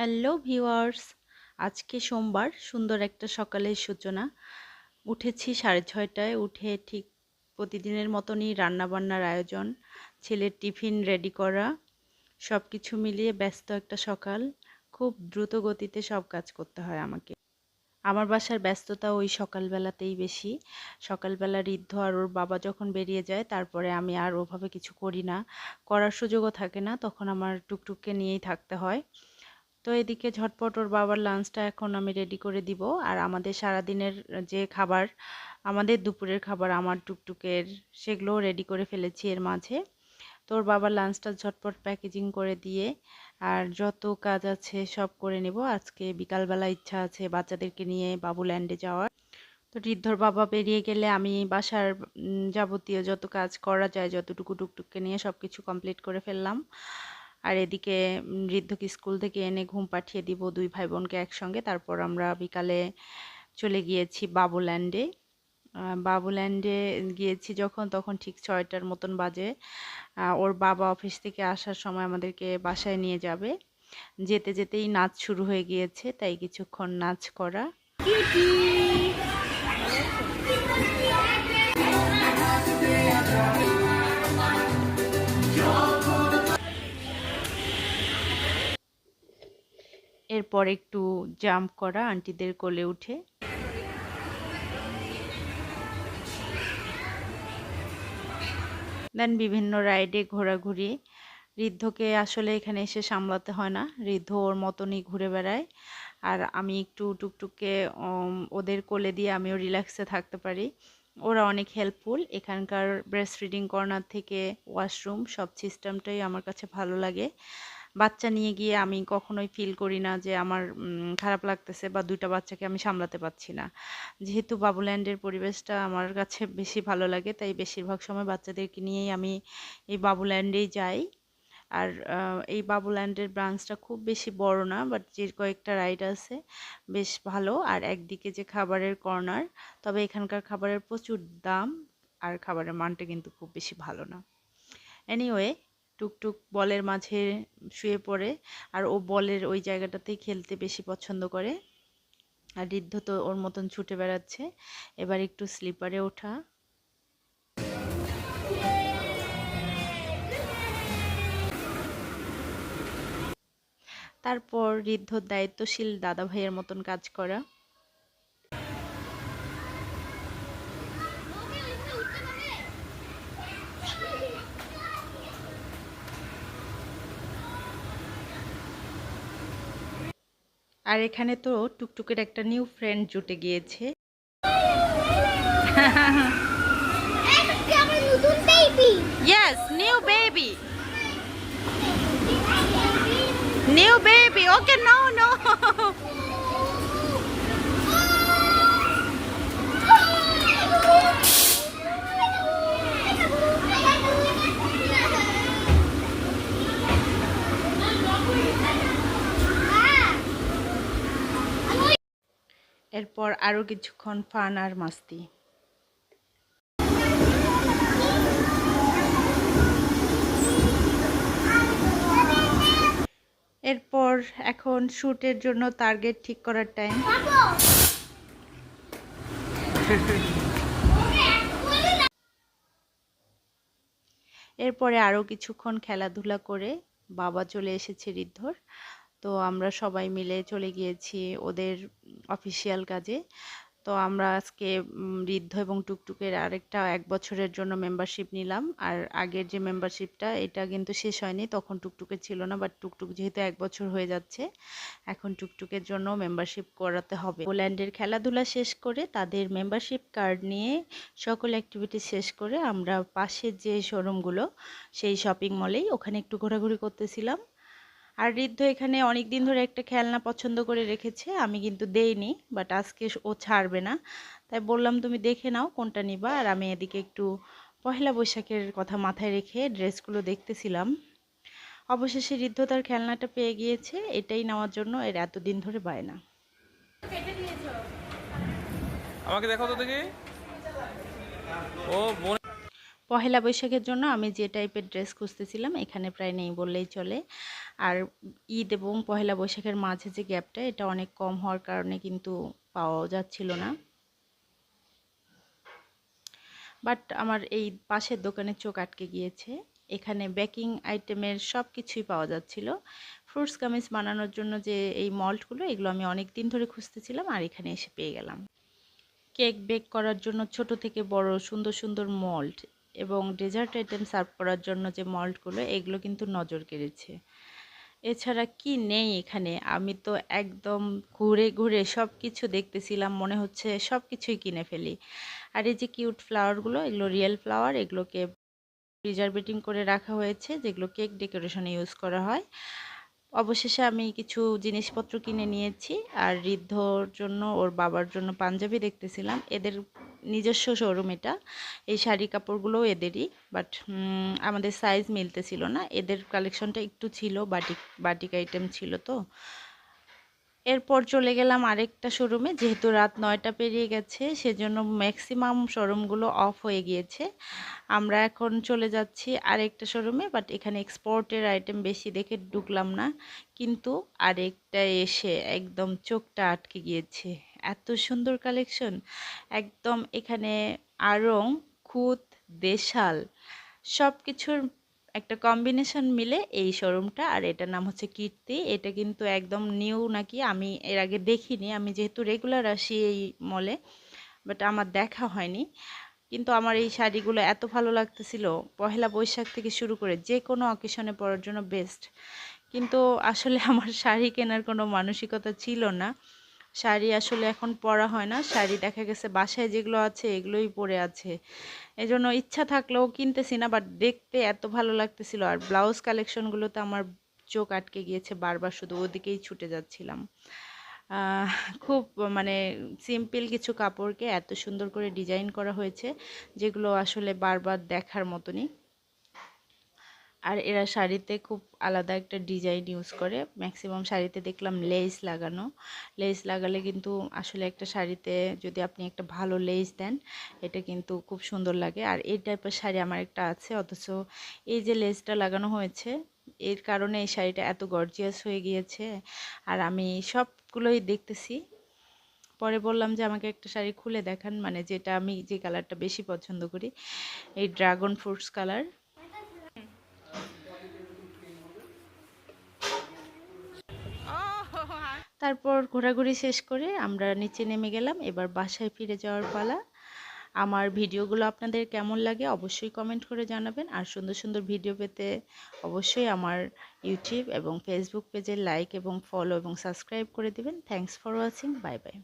Hello viewers, আজকে সোমবার, সুন্দর একটা সকালের সূচনা। উঠেছি সাড়ে ছয়টায়, উঠে ঠিক প্রতিদিনের মতনই রান্নাবান্নার আয়োজন, ছেলের টিফিন রেডি করা সব কিছু মিলিয়ে ব্যস্ত একটা সকাল। খুব দ্রুত গতিতে সব কাজ করতে হয় আমাকে। আমার বাসার ব্যস্ততা ওই সকালবেলাতেই বেশি। সকালবেলা ঋদ্ধ আর ওর বাবা যখন বেরিয়ে যায়, তারপরে আমি আর ওভাবে কিছু করি না। করার সুযোগও থাকে না, তখন আমার টুকটুককে নিয়েই থাকতে হয়। তো এদিকে ঝটপট ওর বাবার লাঞ্চটা এখন আমি রেডি করে দিব। আর আমাদের সারাদিনের যে খাবার, আমাদের দুপুরের খাবার, আমার টুকটুকের, সেগুলোও রেডি করে ফেলেছি এর মাঝে। তোর বাবার লাঞ্চটা ঝটপট প্যাকেজিং করে দিয়ে, আর যত কাজ আছে সব করে নেব। আজকে বিকালবেলা ইচ্ছা আছে বাচ্চাদেরকে নিয়ে বাবুল্যান্ডে যাওয়ার। তো ঋদ্ধর বাবা বেরিয়ে গেলে আমি বাসার যাবতীয় যত কাজ করা যায়, যতটুকু টুকটুককে নিয়ে সব কিছু কমপ্লিট করে ফেললাম। আর এদিকে ঋদ্ধকে স্কুল থেকে এনে ঘুম পাঠিয়ে দিব দুই ভাই বোনকে একসঙ্গে। তারপর আমরা বিকালে চলে গিয়েছি বাবুল্যান্ডে। বাবুল্যান্ডে গিয়েছি যখন, তখন ঠিক ছয়টার মতন বাজে। ওর বাবা অফিস থেকে আসার সময় আমাদেরকে বাসায় নিয়ে যাবে। যেতে, যেতেই নাচ শুরু হয়ে গিয়েছে, তাই কিছুক্ষণ নাচ করা। এরপর একটু জাম্প করা আন্টিদের কোলে উঠে। দেন বিভিন্ন রাইডে ঘোরাঘুরি। ঋদ্ধকে আসলে এখানে এসে সামলাতে হয় না। ঋদ্ধ ওর মতনই ঘুরে বেড়ায়। আর আমি একটু টুকটুককে ওদের কোলে দিয়ে আমিও রিল্যাক্সে থাকতে পারি। ওরা অনেক হেল্পফুল এখানকার ব্রেস্ট ফিডিং কর্নার থেকে ওয়াশরুম সব সিস্টেমটাই আমার কাছে ভালো লাগে। বাচ্চা নিয়ে গিয়ে আমি কখনোই ফিল করি না যে আমার খারাপ লাগতেছে বা দুইটা বাচ্চাকে আমি সামলাতে পারছি না। যেহেতু বাবুল্যান্ডের পরিবেশটা আমার কাছে বেশি ভালো লাগে, তাই বেশিরভাগ সময় বাচ্চাদেরকে নিয়েই আমি এই বাবুল্যান্ডেই যাই। আর এই বাবুল্যান্ডের ব্রাঞ্চটা খুব বেশি বড় না বাট যে কয়েকটা রাইড আছে, বেশ ভালো। আর একদিকে যে খাবারের কর্নার তবে এখানকার খাবারের প্রচুর দাম, আর খাবারের মানটা কিন্তু খুব বেশি ভালো না। এনিওয়ে টুকটুক বলের মাঝে শুয়ে পড়ে। আর ও বলের ওই জায়গাটাতেই খেলতে বেশি পছন্দ করে। আর ঋদ্ধ তো ওর মতন ছুটে বেড়াচ্ছে। এবার একটু স্লিপারে ওঠা। তারপর ঋদ্ধর দায়িত্বশীল দাদা ভাইয়ের মতন কাজ করা। আর এখানে তো টুকটুকের একটা নিউ ফ্রেন্ড জুটে গিয়েছে Yes, new baby. New baby. Okay, no, no. এরপর আরও কিছুক্ষণ ফান আর মাস্তি। এরপর এখন শ্যুটের জন্য টার্গেট ঠিক করার টাইম এরপরে আরও কিছুক্ষণ খেলাধুলা করে বাবা চলে এসেছে ঋদ্ধর তো আমরা সবাই মিলে চলে গিয়েছি ওদের অফিসিয়াল কাজে। তো আমরা আজকে ঋদ্ধ এবং টুকটুকের আরেকটা এক বছরের জন্য মেম্বারশিপ নিলাম। আর আগের যে মেম্বারশিপটা এটা কিন্তু শেষ হয়নি, তখন টুকটুকের ছিল না বাট টুকটুক যেহেতু এক বছর হয়ে যাচ্ছে, এখন টুকটুকের জন্য মেম্বারশিপ করাতে হবে। পোল্যান্ডের খেলাধুলা শেষ করে তাদের মেম্বারশিপ কার্ড নিয়ে সকল অ্যাক্টিভিটি শেষ করে আমরা পাশের যে শোরুমগুলো সেই শপিং মলেই ওখানে একটু ঘোরাঘুরি করতেছিলাম। আর ঋদ্ধ এখানে অনেক দিন ধরে একটা খেলনা পছন্দ করে রেখেছে আমি কিন্তু দেইনি বাট আজকে ও ছাড়বে না। তাই বললাম তুমি দেখে নাও কোনটা নিবা। আর আমি এদিকে একটু পহেলা বৈশাখের কথা মাথায় রেখে ড্রেসগুলো দেখতেছিলাম। অবশেষে ঋদ্ধ তার খেলনাটা পেয়ে গিয়েছে এটাই নেওয়ার জন্য এর এতদিন ধরে বায়না। আমাকে দেখো তো দেখি। ও পহেলা বৈশাখের জন্য আমি যে টাইপের ড্রেস খুঁজতেছিলাম এখানে প্রায় নেই বললেই চলে। আর ঈদ এবং পহেলা বৈশাখের মাঝে যে গ্যাপটা, এটা অনেক কম হওয়ার কারণে কিন্তু পাওয়া যাচ্ছিল না। বাট আমার এই পাশের দোকানে চোখ আটকে গিয়েছে। এখানে বেকিং আইটেমের সব কিছুই পাওয়া যাচ্ছিল। ফ্রুটস কামিজ বানানোর জন্য যে এই মল্টগুলো এগুলো আমি অনেক দিন ধরে খুঁজতেছিলাম আর এখানে এসে পেয়ে গেলাম। কেক বেক করার জন্য ছোট থেকে বড় সুন্দর সুন্দর মল্ট এবং ডেজার্ট আইটেম সার্ভ করার জন্য যে মল্টগুলো এগুলো কিন্তু নজর কেড়েছে। এছাড়া কি নেই এখানে? আমি তো একদম ঘুরে ঘুরে সব কিছু দেখতেছিলাম, মনে হচ্ছে সব কিছুই কিনে ফেলি। আর এই যে কিউট ফ্লাওয়ারগুলো এগুলো রিয়েল ফ্লাওয়ার এগুলোকে প্রিজার্ভেটিং করে রাখা হয়েছে, যেগুলো কেক ডেকোরেশনে ইউজ করা হয়। অবশেষে আমি কিছু জিনিসপত্র কিনে নিয়েছি আর ঋদ্ধর জন্য, ওর বাবার জন্য পাঞ্জাবি দেখতেছিলাম। এদের নিজস্ব শোরুম এটা। এই শাড়ি কাপড়গুলোও এদেরই বাট আমাদের সাইজ মিলতেছিল না। এদের কালেকশনটা একটু ছিল, বাটিক বাটিক আইটেম ছিল তো। এরপর চলে গেলাম আরেকটা শোরুমে যেহেতু রাত নয়টা পেরিয়ে গেছে, সেজন্য ম্যাক্সিমাম শোরুমগুলো অফ হয়ে গিয়েছে। আমরা এখন চলে যাচ্ছি আরেকটা শোরুমে বাট এখানে এক্সপোর্টের আইটেম বেশি দেখে ঢুকলাম না। কিন্তু আরেকটা এসে একদম চোখটা আটকে গিয়েছে। এত সুন্দর কালেকশন একদম এখানে আড়ং খুদ দেশাল সব কিছুর একটা কম্বিনেশন মিলে এই শোরুমটা আর এটার নাম হচ্ছে কীর্তি। এটা কিন্তু একদম নিউ নাকি, আমি এর আগে দেখিনি। আমি যেহেতু রেগুলার আসি এই মলে বাট আমার দেখা হয়নি। কিন্তু আমার এই শাড়িগুলো এত ভালো লাগতেছিল, পহেলা বৈশাখ থেকে শুরু করে যে কোনো অকেশনে পরার জন্য বেস্ট কিন্তু আসলে আমার শাড়ি কেনার কোনো মানসিকতা ছিল না। শাড়ি আসলে এখন পরা হয় না। শাড়ি দেখা গেছে বাসায় যেগুলো আছে, এগুলোই পরে আছে। এই জন্য ইচ্ছা থাকলেও কিনতেছি না বাট দেখতে এত ভালো লাগতেছিল। আর ব্লাউজ কালেকশনগুলোতে আমার চোখ আটকে গিয়েছে বারবার, শুধু ওদিকেই ছুটে যাচ্ছিলাম। খুব মানে সিম্পল কিছু কাপড়কে এত সুন্দর করে ডিজাইন করা হয়েছে, যেগুলো আসলে বারবার দেখার মতনই। আর এরা শাড়িতে খুব আলাদা একটা ডিজাইন ইউজ করে। ম্যাক্সিমাম শাড়িতে দেখলাম লেস লাগানো। লেস লাগালে কিন্তু আসলে একটা শাড়িতে যদি আপনি একটা ভালো লেস দেন, এটা কিন্তু খুব সুন্দর লাগে। আর এই টাইপের শাড়ি আমার একটা আছে, অথচ এই যে লেসটা লাগানো হয়েছে, এর কারণে এই শাড়িটা এত গর্জিয়াস হয়ে গিয়েছে। আর আমি সবগুলোই দেখতেছি। পরে বললাম যে, আমাকে একটা শাড়ি খুলে দেখান। মানে যেটা আমি যে কালারটা বেশি পছন্দ করি, এই ড্রাগন ফ্রুটস কালার তারপর ঘোরাঘুরি শেষ করে আমরা নিচে নেমে গেলাম। এবার বাসায় ফিরে যাওয়ার পালা। আমার ভিডিওগুলো আপনাদের কেমন লাগে অবশ্যই কমেন্ট করে জানাবেন। আর সুন্দর সুন্দর ভিডিও পেতে অবশ্যই আমার ইউটিউব এবং ফেসবুক পেজে লাইক এবং ফলো এবং সাবস্ক্রাইব করে দিবেন। Thanks for watching bye bye